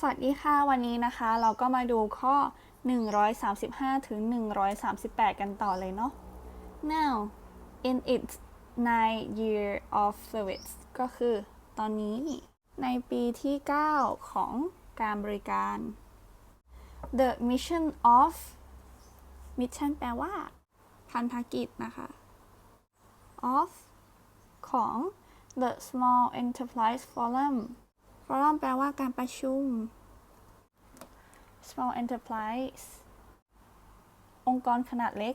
สวัสดีค่ะ วันนี้นะคะ เราก็มาดูข้อ 135 ถึง 138 กันต่อเลยเนาะ now in its nine year of service ก็คือตอนนี้ในปีที่ 9 ของการบริการ the mission of mission แปลว่า พันธกิจนะคะ of ของ the small enterprise forum forum แปลว่าการประชุม small enterprise องค์กรขนาดเล็ก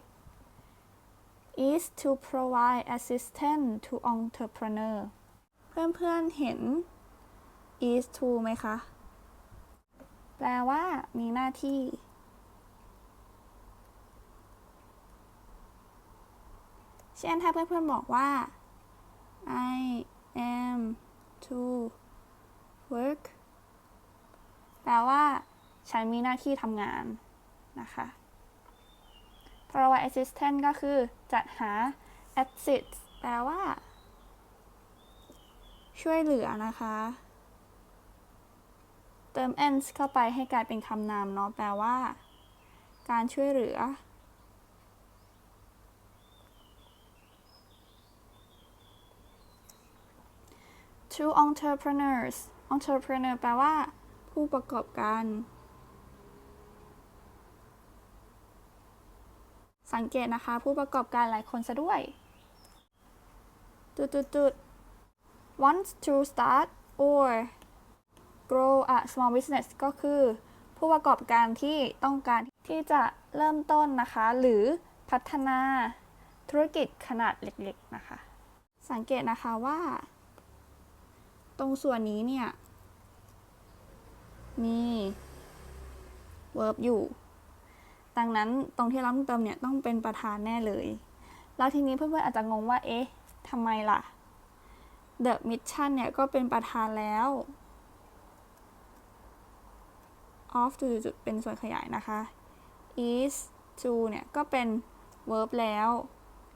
is to provide assistance to entrepreneur เพื่อนๆเห็น is to ไหมคะ แปลว่า มีหน้าที่ เช่นถ้าเพื่อนๆบอกว่า I am to work แปลว่า ฉันมีหน้าที่ทำงานนะคะ provide assistant ก็คือ จัดหา assist แปลว่า ช่วยเหลือนะคะ เติม ends เข้าไปให้กลายเป็นคำนามเนาะ แปลว่า การช่วยเหลือ to entrepreneurs entrepreneur แปลว่า ผู้ประกอบการ สังเกตนะคะ ผู้ประกอบการหลายคนซะด้วยจุดจุดจุด wants to start or grow a small business ก็คือ ผู้ประกอบการที่ต้องการที่จะเริ่มต้นนะคะ หรือพัฒนาธุรกิจขนาดเล็กๆนะคะ สังเกตนะคะว่า ตรงส่วนนี้เนี่ย มี verb อยู่ ดังนั้นตรงที่เราต้องเติมเนี่ยต้องเป็นประธานแน่เลย แล้วทีนี้เพื่อนๆอาจจะงงว่า เอ๊ะทำไมล่ะ the mission เนี่ยก็เป็นประธานแล้ว of จุดๆเป็นส่วนขยายนะคะ is to เนี่ยก็เป็น verb แล้ว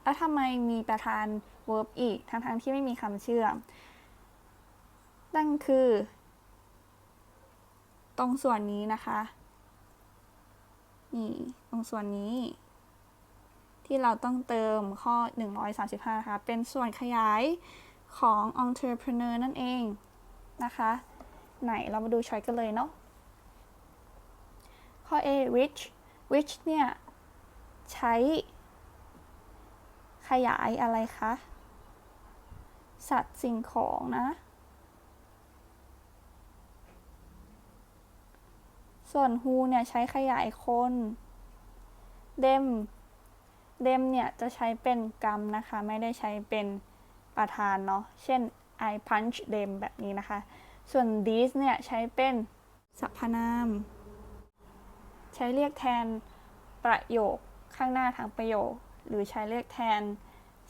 แล้วทำไมมีประธาน verb อีก ทั้งๆที่ไม่มีคำเชื่อมนั่นคือ ตรงส่วนนี้นะคะ นี่ตรงส่วนนี้ ที่เราต้องเติมข้อ 135 นะคะ เป็นส่วนขยายของ entrepreneur นั่นเองนะคะ ไหนเรามาดูช้อยกันเลยเนาะข้อ A which which เนี่ย ใช้ ขยายอะไรคะ สัตว์สิ่งของนะ ส่วน who เนี่ยใช้ขยายคน them them เนี่ยจะใช้เป็นกรรมนะคะ ไม่ได้ใช้เป็นประธานเนาะ เช่น I punch them แบบนี้นะคะ ส่วน these เนี่ยใช้เป็นสรรพนาม ใช้เรียกแทนประโยคข้างหน้าทางประโยค หรือใช้เรียกแทน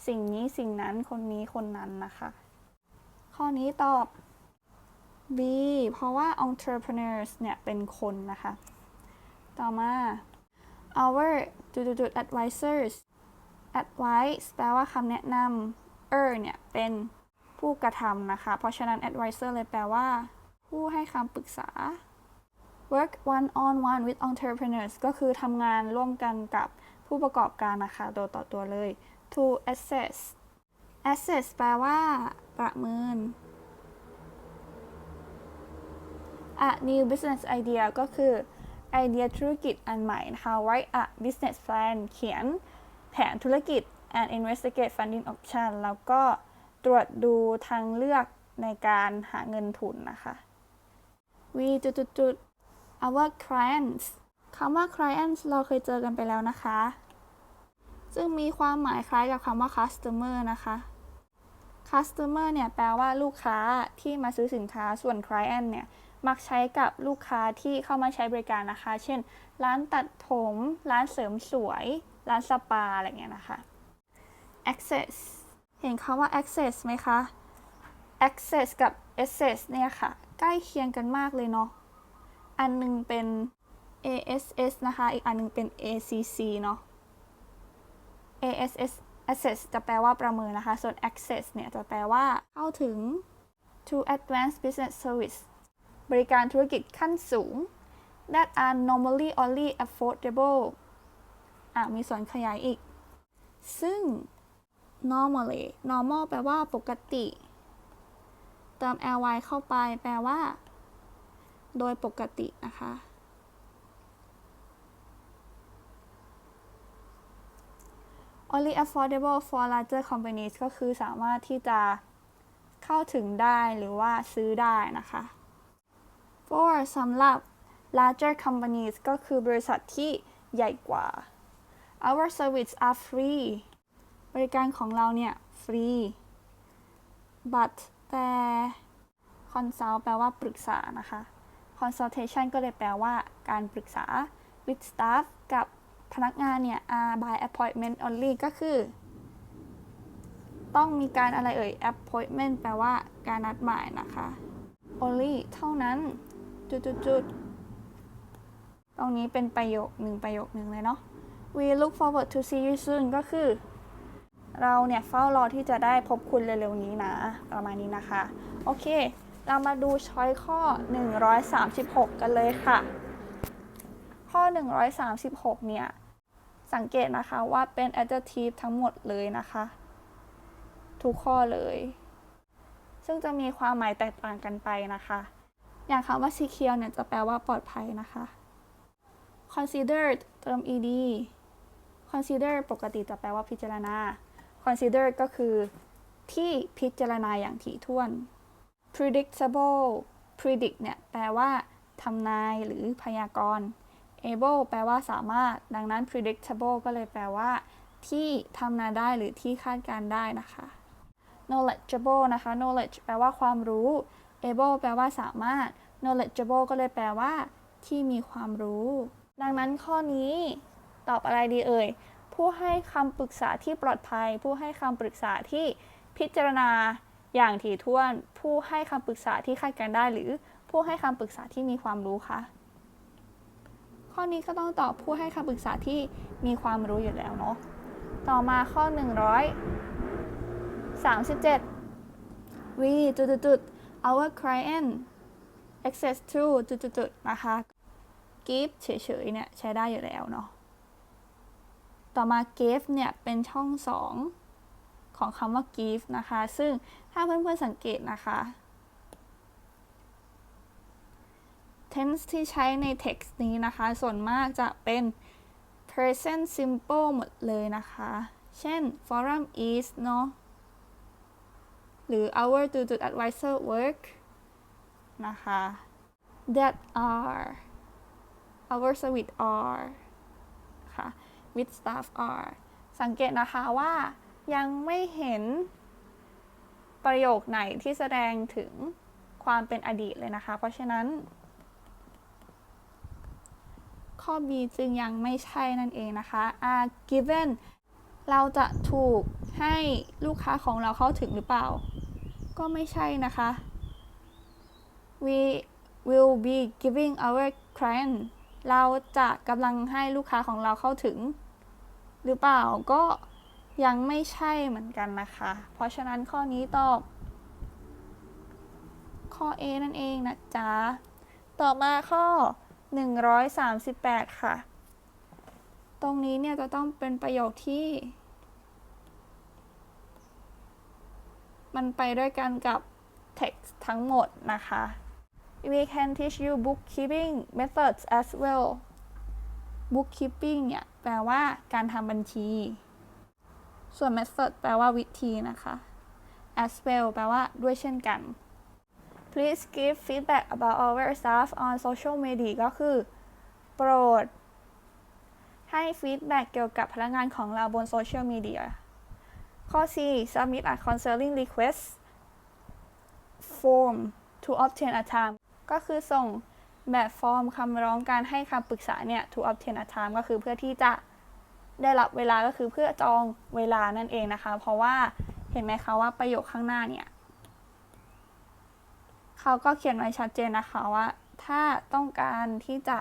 สิ่งนี้สิ่งนั้นคนนี้คนนั้นนะคะ ข้อนี้ตอบ B เพราะว่า entrepreneurs เนี่ย เป็นคนนะคะ ต่อมา our จุดจุด advisors advice แปลว่าคำแนะนำ er เนี่ย เป็นผู้กระทำนะคะ เพราะฉะนั้น advisor เลยแปลว่า ผู้ให้คำปรึกษา work one on one with entrepreneurs ก็คือทำงานร่วมกันกับผู้ประกอบการนะคะ ตัวต่อตัวเลย to assess assess แปลว่า ประเมิน a new business idea ก็คือไอเดียธุรกิจอันใหม่นะคะ write a business plan เขียนแผนธุรกิจ and investigate funding option แล้วก็ตรวจดูทางเลือกในการหาเงินทุนนะคะ we จุดจุดจุด our clients คำว่า clients เราเคยเจอกันไปแล้วนะคะ ซึ่งมีความหมายคล้ายกับคำว่า customer นะคะ customer เนี่ยแปลว่าลูกค้าที่มาซื้อสินค้า ส่วน client เนี่ย มักใช้กับลูกค้าที่เข้ามาใช้บริการนะคะ เช่น ร้านตัดผม ร้านเสริมสวย ร้านสปา อะไรเงี้ยนะคะ access เห็นคำว่า access ไหมคะ access กับ access เนี่ยค่ะ ใกล้เคียงกันมากเลยเนาะ อันหนึงเป็น ASS นะคะ อีกอันหนึงเป็น ACC เนาะ ASS access จะแปลว่าประเมินนะคะ ส่วน access เนี่ยจะแปลว่าเข้าถึง to advance business service บริการธุรกิจขั้นสูง that are normally only affordable อะมีส่วนขยายอีก ซึ่ง normally normal แปลว่าปกติ เติม ly เข้าไปแปลว่า โดยปกตินะคะ only affordable for larger companies ก็คือสามารถที่จะเข้าถึงได้หรือว่าซื้อได้นะคะ for สำหรับ larger companies ก็คือบริษัทที่ใหญ่กว่า our service are free บริการของเราเนี่ย ฟรี but แต่ consult แปลว่าปรึกษานะคะ consultation ก็เลยแปลว่าการปรึกษา with staff กับพนักงานเนี่ย are by appointment only ก็คือ ต้องมีการอะไรเอ่ย appointment แปลว่าการนัดหมายนะคะ only เท่านั้น จุดๆๆตรงนี้เป็นประโยคหนึ่งประโยคหนึ่งเลยเนาะ we look forward to see you soon ก็คือ เราเนี่ยเฝ้ารอที่จะได้พบคุณเร็วๆนี้นะ ประมาณนี้นะคะ โอเค เรามาดูช้อยข้อ 136 กันเลยค่ะ ข้อ 136 เนี่ย สังเกตนะคะว่าเป็น adjective ทั้งหมดเลยนะคะ ทุกข้อเลย ซึ่งจะมีความหมายแตกต่างกันไปนะคะ อย่างคำว่า secure เนี่ยจะแปลว่าปลอดภัยนะคะ considered เติม ed consider ปกติจะแปลว่าพิจารณา consider ก็คือที่พิจารณาอย่างถี่ถ้วน predictable predict เนี่ยแปลว่าทำนายหรือพยากรณ์ able แปลว่าสามารถ ดังนั้น predictable ก็เลยแปลว่า ที่ทำนายได้หรือที่คาดการณ์ได้นะคะ knowledgeable นะคะ knowledge แปลว่าความรู้ able แปลว่าสามารถ knowledgeable ก็เลยแปลว่า ที่มีความรู้ ดังนั้นข้อนี้ตอบอะไรดีเอ่ย ผู้ให้คำปรึกษาที่ปลอดภัย ผู้ให้คำปรึกษาที่พิจารณาอย่างถี่ถ้วน ผู้ให้คำปรึกษาที่คาดการได้ หรือผู้ให้คำปรึกษาที่มีความรู้คะข้อนี้ก็ต้องตอบผู้ให้คำปรึกษาที่มีความรู้อยู่แล้วเนาะ ต่อมาข้อ 137 we จุดจุด our client access to จุดจุดนะคะ give เฉยๆเนี่ยใช้ได้อยู่แล้วเนาะ ต่อมา give เนี่ยเป็นช่องสองของคำว่า give นะคะ ซึ่งถ้าเพื่อนๆสังเกตนะคะ tense ที่ใช้ใน text นี้นะคะ ส่วนมากจะเป็น present simple หมดเลยนะคะ เช่น forum is เนาะ หรือ our to to advisor work นะคะ that are our service are ค่ะ with staff are สังเกตนะคะว่ายังไม่เห็นประโยคไหนที่แสดงถึงความเป็นอดีตเลยนะคะ เพราะฉะนั้น ข้อ B จึงยังไม่ใช่นั่นเองนะคะ are given เราจะถูกให้ลูกค้าของเราเข้าถึงหรือเปล่า ก็ไม่ใช่นะคะ we will be giving our client เราจะกำลังให้ลูกค้าของเราเข้าถึง หรือเปล่าก็ยังไม่ใช่เหมือนกันนะคะ เพราะฉะนั้นข้อนี้ตอบ ข้อ A นั่นเองนะจ๊ะ ต่อมาข้อ 138 ค่ะ ตรงนี้เนี่ยจะต้องเป็นประโยคที่ มันไปด้วยกันกับ text ทั้งหมดนะคะ we can teach you bookkeeping methods as well bookkeeping เนี่ย แปลว่าการทำบัญชี ส่วน method แปลว่าวิธีนะคะ as well แปลว่าด้วยเช่นกัน please give feedback about our staff on social media ก็คือ โปรด ให้ฟีดแบ็กเกี่ยวกับพนักงานของเราบนโซเชียลมีเดีย ข้อ C submit a counseling request form to obtain a time ก็คือส่งแบบฟอร์มคำร้องการให้คำปรึกษาเนี่ย to obtain a time ก็คือเพื่อที่จะได้รับเวลาก็คือเพื่อจองเวลานั่นเองนะคะ เพราะว่าเห็นไหมคะว่าประโยคข้างหน้าเนี่ย เขาก็เขียนไว้ชัดเจนนะคะว่า ถ้าต้องการที่จะ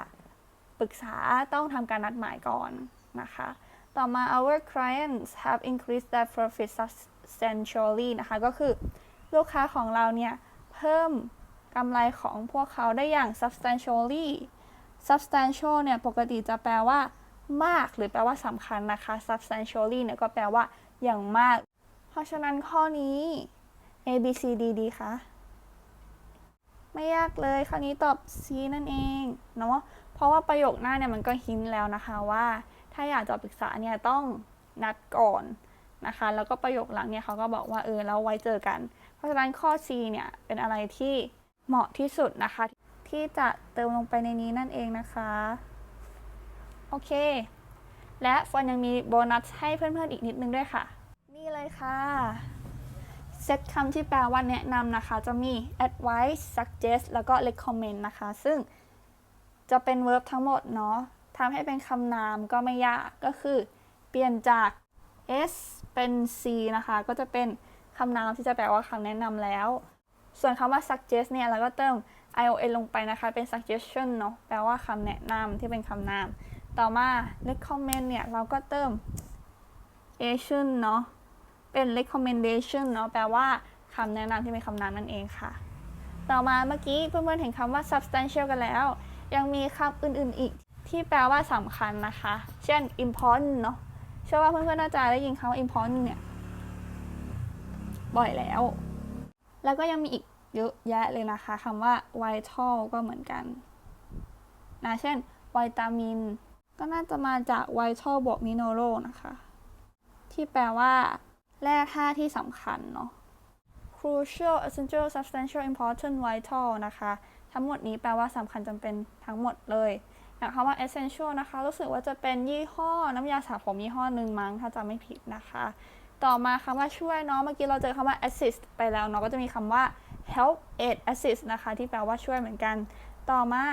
ปรึกษาต้องทำการนัดหมายก่อนนะคะ ต่อมา our clients have increased their profit substantially นะคะ ก็คือลูกค้าของเราเนี่ย เพิ่มกำไรของพวกเขาได้อย่าง substantially substantial เนี่ย ปกติจะแปลว่ามากหรือแปลว่าสำคัญนะคะ substantially เนี่ย ก็แปลว่าอย่างมาก เพราะฉะนั้นข้อนี้ A B C D ดีคะไม่ยากเลยคราวนี้ตอบ C นั่นเองเนาะเพราะว่าประโยคหน้าเนี่ยมันก็หินแล้วนะคะว่า ถ้าอยากจะปรึกษาเนี่ยต้องนัดก่อนนะคะ แล้วก็ประโยคหลังเนี่ยเขาก็บอกว่าเออเราไว้เจอกัน เพราะฉะนั้นข้อ C เนี่ยเป็นอะไรที่เหมาะที่สุดนะคะ ที่จะเติมลงไปในนี้นั่นเองนะคะ โอเค และฟอนยังมีโบนัสให้เพื่อนๆอีกนิดนึงด้วยค่ะ นี่เลยค่ะเซตคำที่แปลว่าแนะนำนะคะ จะมี advice suggest แล้วก็ recommend นะคะ ซึ่งจะเป็น verb ทั้งหมดเนาะ ทำให้เป็นคำนามก็ไม่ยากก็คือ เปลี่ยนจาก s เป็น c นะคะ ก็จะเป็นคำนามที่จะแปลว่าคำแนะนำแล้ว ส่วนคำว่า suggest เนี่ยเราก็เติม ion ลงไปนะคะ เป็น suggestion เนาะแปลว่าคำแนะนำที่เป็นคำนาม ต่อมา recommend เนี่ย เราก็เติม ation เนาะเป็น recommendation เนาะแปลว่าคำแนะนำที่เป็นคำนามนั่นเองค่ะ ต่อมาเมื่อกี้เพื่อนๆเห็นคำว่า substantial กันแล้ว ยังมีคำอื่นๆอีก ที่แปลว่าสำคัญนะคะ เช่น important เนาะเชื่อว่าเพื่อนๆน่าจะได้ยินคำว่า important เนี่ย บ่อยแล้ว แล้วก็ยังมีอีกเยอะแยะเลยนะคะคำว่า vital ก็เหมือนกันนะเช่นวิตามิน ก็น่าจะมาจาก vital บวก mineral นะคะ ที่แปลว่า แร่ธาตุที่สำคัญเนาะ crucial essential substantial important vital นะคะ ทั้งหมดนี้แปลว่าสำคัญจำเป็นทั้งหมดเลย อย่างคำว่า essential นะคะ รู้สึกว่าจะเป็นยี่ห้อน้ำยาสระผมยี่ห้อหนึ่งมั้งถ้าจำไม่ผิดนะคะ ต่อมาคำว่าช่วยเนาะเมื่อกี้เราเจอคำว่า assist ไปแล้วเนาะก็จะมีคำว่า help aid assist นะคะ ที่แปลว่าช่วยเหมือนกัน ต่อมา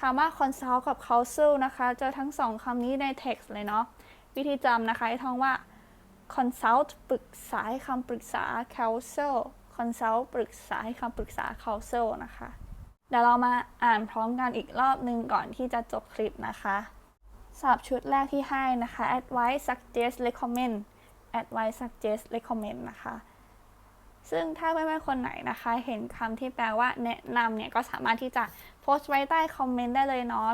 คำว่า consult กับ counsel นะคะ เจอทั้งสองคำนี้ใน text เลยเนาะวิธีจำนะคะให้ท่องว่า consult ปรึกษาให้คำปรึกษา counsel consult ปรึกษาให้คำปรึกษา counsel นะคะ ดี๋ยวเรามาอ่านพร้อมกันอีกรอบหนึ่งก่อนที่จะจบคลิปนะคะศัพท์ชุดแรกที่ให้นะคะ advice suggest recommend advice suggest recommend นะคะ ซึ่งถ้าเพื่อนๆคนไหนนะคะ เห็นคำที่แปลว่าแนะนำเนี่ย ก็สามารถที่จะโพสต์ไว้ใต้คอมเมนต์ได้เลยเนาะ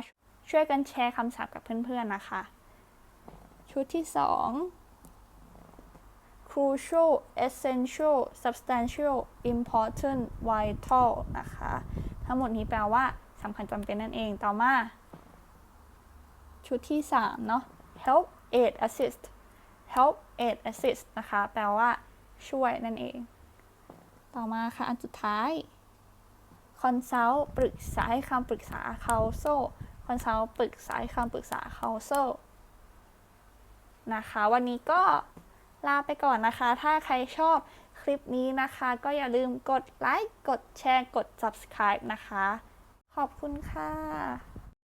ช่วยกันแชร์คำศัพท์กับเพื่อนๆนะคะ ชุดที่ 2 crucial essential substantial important vital นะคะ ทั้งหมดนี้แปลว่าสำคัญจำเป็นนั่นเอง ต่อมา ชุดที่ 3 เนาะ help aid assist help aid assist นะคะ แปลว่า ช่วยนั่นเอง ต่อมาค่ะ อันสุดท้าย consult ปรึกษาให้คำปรึกษา counsel consult ปรึกษาให้คำปรึกษา counsel นะคะ วันนี้ก็ลาไปก่อนนะคะ ถ้าใครชอบ คลิปนี้นะคะ ก็อย่าลืมกดไลค์ กดแชร์ กด subscribe นะคะ ขอบคุณค่ะ